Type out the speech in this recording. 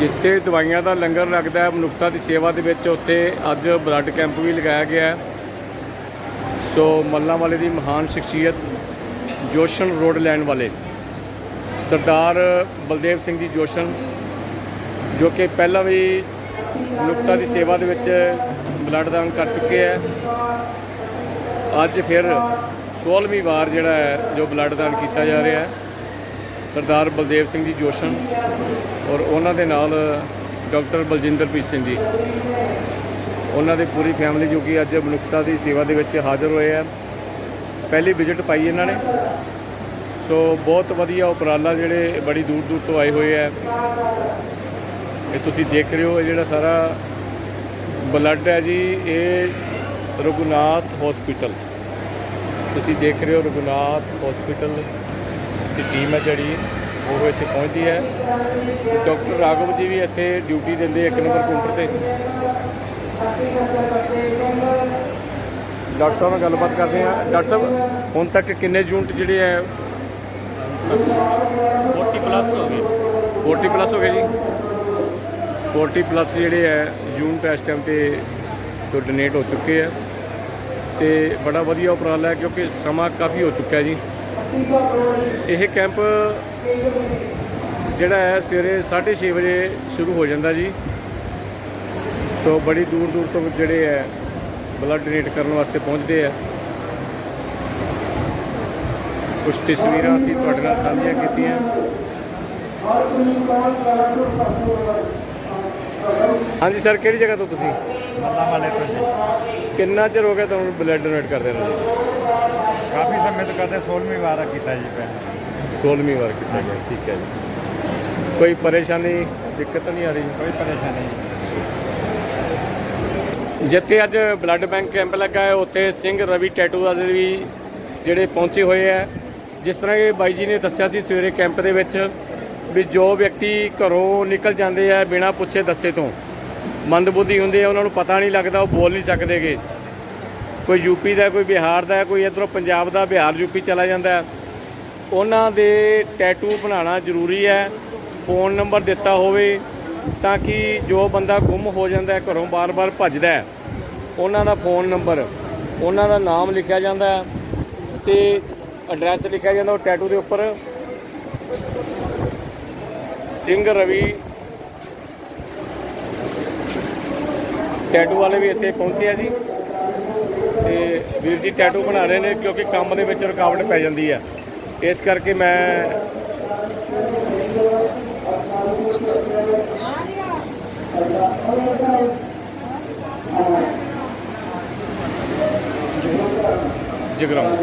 ਜਿੱਥੇ ਦਵਾਈਆਂ ਦਾ ਲੰਗਰ ਲੱਗਦਾ ਹੈ, ਮਨੁੱਖਤਾ ਦੀ ਸੇਵਾ ਦੇ ਵਿੱਚ ਉੱਥੇ ਅੱਜ ਬਲੱਡ ਕੈਂਪ ਵੀ ਲਗਾਇਆ ਗਿਆ ਸੋ ਮੱਲਾਂ ਵਾਲੇ ਦੀ ਮਹਾਨ ਸ਼ਖਸੀਅਤ ਜੋਸ਼ਨ ਰੋਡ ਲੈਣ ਵਾਲੇ ਸਰਦਾਰ ਬਲਦੇਵ ਸਿੰਘ ਜੀ ਜੋਸ਼ਨ ਜੋ ਕਿ ਪਹਿਲਾਂ ਵੀ ਮਨੁੱਖਤਾ ਦੀ ਸੇਵਾ ਦੇ ਵਿੱਚ ਬਲੱਡ ਦਾਨ ਕਰ ਚੁੱਕੇ ਹੈ। ਅੱਜ ਫਿਰ 16ਵੀਂ ਵਾਰ ਜਿਹੜਾ ਹੈ, ਜੋ ਬਲੱਡ ਦਾਨ ਕੀਤਾ ਜਾ ਰਿਹਾ ਹੈ। ਸਰਦਾਰ ਬਲਦੇਵ ਸਿੰਘ ਜੀ ਜੋਸ਼ਨ ਔਰ ਉਹਨਾਂ ਦੇ ਨਾਲ ਡਾਕਟਰ ਬਲਜਿੰਦਰਪ੍ਰੀਤ ਸਿੰਘ ਜੀ। ਉਹਨਾਂ ਦੇ ਪੂਰੀ ਫੈਮਿਲੀ ਜੋ ਕਿ ਅੱਜ ਮਨੁੱਖਤਾ ਦੀ ਸੇਵਾ ਦੇ ਵਿੱਚ ਹਾਜ਼ਰ ਹੋਏ ਆ। ਪਹਿਲੀ ਵਿਜ਼ਿਟ ਪਾਈ ਇਹਨਾਂ ਨੇ। ਸੋ ਬਹੁਤ ਵਧੀਆ ਉਪਰਾਲਾ ਜਿਹੜੇ ਬੜੀ ਦੂਰ ਦੂਰ ਤੋਂ ਆਏ ਹੋਏ ਆ। ਇਹ ਤੁਸੀਂ ਦੇਖ ਰਹੇ ਹੋ, ਇਹ ਜਿਹੜਾ ਸਾਰਾ ਬਲੱਡ ਹੈ ਜੀ, ਇਹ ਰਘੁਨਾਥ ਹਸਪੀਟਲ ਤੁਸੀਂ ਦੇਖ ਰਹੇ ਹੋ ਰਘੁਨਾਥ ਹਸਪੀਟਲ ਦੀ ਟੀਮ ਹੈ ਜਿਹੜੀ ਉਹ ਇੱਥੇ ਪਹੁੰਚਦੀ ਹੈ। ਡਾਕਟਰ ਰਾਘਵ ਜੀ ਵੀ ਇੱਥੇ ਡਿਊਟੀ ਦਿੰਦੇ ਇੱਕ ਨੰਬਰ ਕਾਊਂਟਰ ਤੇ। ਡਾਕਟਰ ਸਾਹਿਬ ਨਾਲ ਗੱਲਬਾਤ ਕਰਦੇ ਹਾਂ। ਡਾਕਟਰ ਸਾਹਿਬ ਹੁਣ ਤੱਕ ਕਿੰਨੇ ਯੂਨਿਟ ਜਿਹੜੇ ਹੈ? 40 ਪਲੱਸ ਹੋ ਗਏ। 40 ਪਲੱਸ ਹੋ ਗਏ ਜੀ। 40 ਪਲੱਸ ਜਿਹੜੇ ਹੈ ਯੂਨਿਟ ਇਸ ਟਾਈਮ ਤੇ ਤੋਂ ਡੋਨੇਟ ਹੋ ਚੁੱਕੇ ਆ ਤੇ ਬੜਾ ਵਧੀਆ ਉਪਰਾਲਾ ਹੈ ਕਿਉਂਕਿ ਸਮਾਂ ਕਾਫੀ ਹੋ ਚੁੱਕਾ ਹੈ ਜੀ। ਇਹ ਕੈਂਪ ਜਿਹੜਾ ਹੈ ਸਵੇਰੇ 6:30 ਵਜੇ ਸ਼ੁਰੂ ਹੋ ਜਾਂਦਾ ਜੀ। ਸੋ ਬੜੀ ਦੂਰ ਦੂਰ ਤੋਂ ਜਿਹੜੇ ਹੈ ਬਲੱਡ ਡੋਨੇਟ ਕਰਨ ਵਾਸਤੇ ਪਹੁੰਚਦੇ ਆ। ਕੁਝ ਤਸਵੀਰਾਂ ਅਸੀਂ ਤੁਹਾਡੇ ਨਾਲ ਸਾਂਝੀਆਂ ਕੀਤੀਆਂ। ਹਾਂਜੀ ਸਰ ਕਿਹੜੀ ਜਗ੍ਹਾ ਤੋਂ ਤੁਸੀਂ? ਮੱਲਾ ਵਾਲੇ ਤੋਂ ਜੀ। ਕਿੰਨਾ ਚਿਰ ਹੋ ਗਿਆ ਤੁਹਾਨੂੰ ਬਲੱਡ ਡੋਨੇਟ ਕਰਦੇ ਨੂੰ ਜੀ? ਕਾਫੀ ਸਮੇਂ ਤੋਂ ਕਰਦੇ 16ਵੀਂ ਵਾਰ ਕੀਤਾ ਜੀ ਪਹਿਲਾਂ 16ਵੀਂ ਵਾਰ ਕੀਤਾ ਗਿਆ ਠੀਕ ਹੈ ਜੀ। ਕੋਈ ਪਰੇਸ਼ਾਨੀ ਦਿੱਕਤ ਤਾਂ ਨਹੀਂ ਆ ਰਹੀ? ਕੋਈ ਪਰੇਸ਼ਾਨੀ ਨਹੀਂ। ਜਿੱਥੇ ਅੱਜ ਬਲੱਡ ਬੈਂਕ ਕੈਂਪ ਲੱਗਾ ਹੈ ਉੱਥੇ ਸਿੰਘ ਰਵੀ ਟੈਟੂ ਵਾਲੇ ਵੀ ਜਿਹੜੇ ਪਹੁੰਚੇ ਹੋਏ ਆ ਜਿਸ ਤਰ੍ਹਾਂ ਕਿ ਬਾਈ ਜੀ ਨੇ ਦੱਸਿਆ ਸੀ ਸਵੇਰੇ ਕੈਂਪ ਦੇ ਵਿੱਚ ਵੀ ਜੋ ਵਿਅਕਤੀ ਘਰੋਂ ਨਿਕਲ ਜਾਂਦੇ ਆ ਬਿਨਾਂ ਪੁੱਛੇ ਦੱਸੇ ਤੋਂ ਮੰਦਬੁੱਧੀ ਹੁੰਦੇ ਆ ਉਹਨਾਂ ਨੂੰ ਪਤਾ ਨਹੀਂ ਲੱਗਦਾ ਉਹ ਬੋਲ ਨਹੀਂ ਸਕਦੇਗੇ ਕੋਈ ਯੂਪੀ ਦਾ, ਕੋਈ ਬਿਹਾਰ ਦਾ, ਕੋਈ ਇੱਧਰੋਂ ਪੰਜਾਬ ਦਾ, ਬਿਹਾਰ, ਯੂਪੀ ਚਲਾ ਜਾਂਦਾ ਉਹਨਾਂ ਦੇ ਟੈਟੂ ਬਣਾਉਣਾ ਜ਼ਰੂਰੀ ਹੈ। ਫੋਨ ਨੰਬਰ ਦਿੱਤਾ ਹੋਵੇ ਤਾਂ ਕਿ ਜੋ ਬੰਦਾ ਗੁੰਮ ਹੋ ਜਾਂਦਾ ਘਰੋਂ ਬਾਰ-ਬਾਰ ਭੱਜਦਾ ਉਹਨਾਂ ਦਾ ਫੋਨ ਨੰਬਰ ਉਹਨਾਂ ਦਾ ਨਾਮ ਲਿਖਿਆ ਜਾਂਦਾ ਹੈ ਤੇ ਐਡਰੈਸ ਲਿਖਿਆ ਜਾਂਦਾ ਉਹ ਟੈਟੂ ਦੇ ਉੱਪਰ। ਸਿੰਘ ਰਵੀ ਟੈਟੂ ਵਾਲੇ ਵੀ ਇੱਥੇ ਪਹੁੰਚੇ ਆ ਜੀ। ਤੇ ਵੀਰ ਜੀ ਟੈਟੂ ਬਣਾ ਰਹੇ ਨੇ ਕਿਉਂਕਿ ਕੰਮ ਦੇ ਵਿੱਚ ਰੁਕਾਵਟ ਪੈ ਜਾਂਦੀ ਹੈ ਇਸ ਕਰਕੇ ਮੈਂ ਜਗਰਾਉਂ।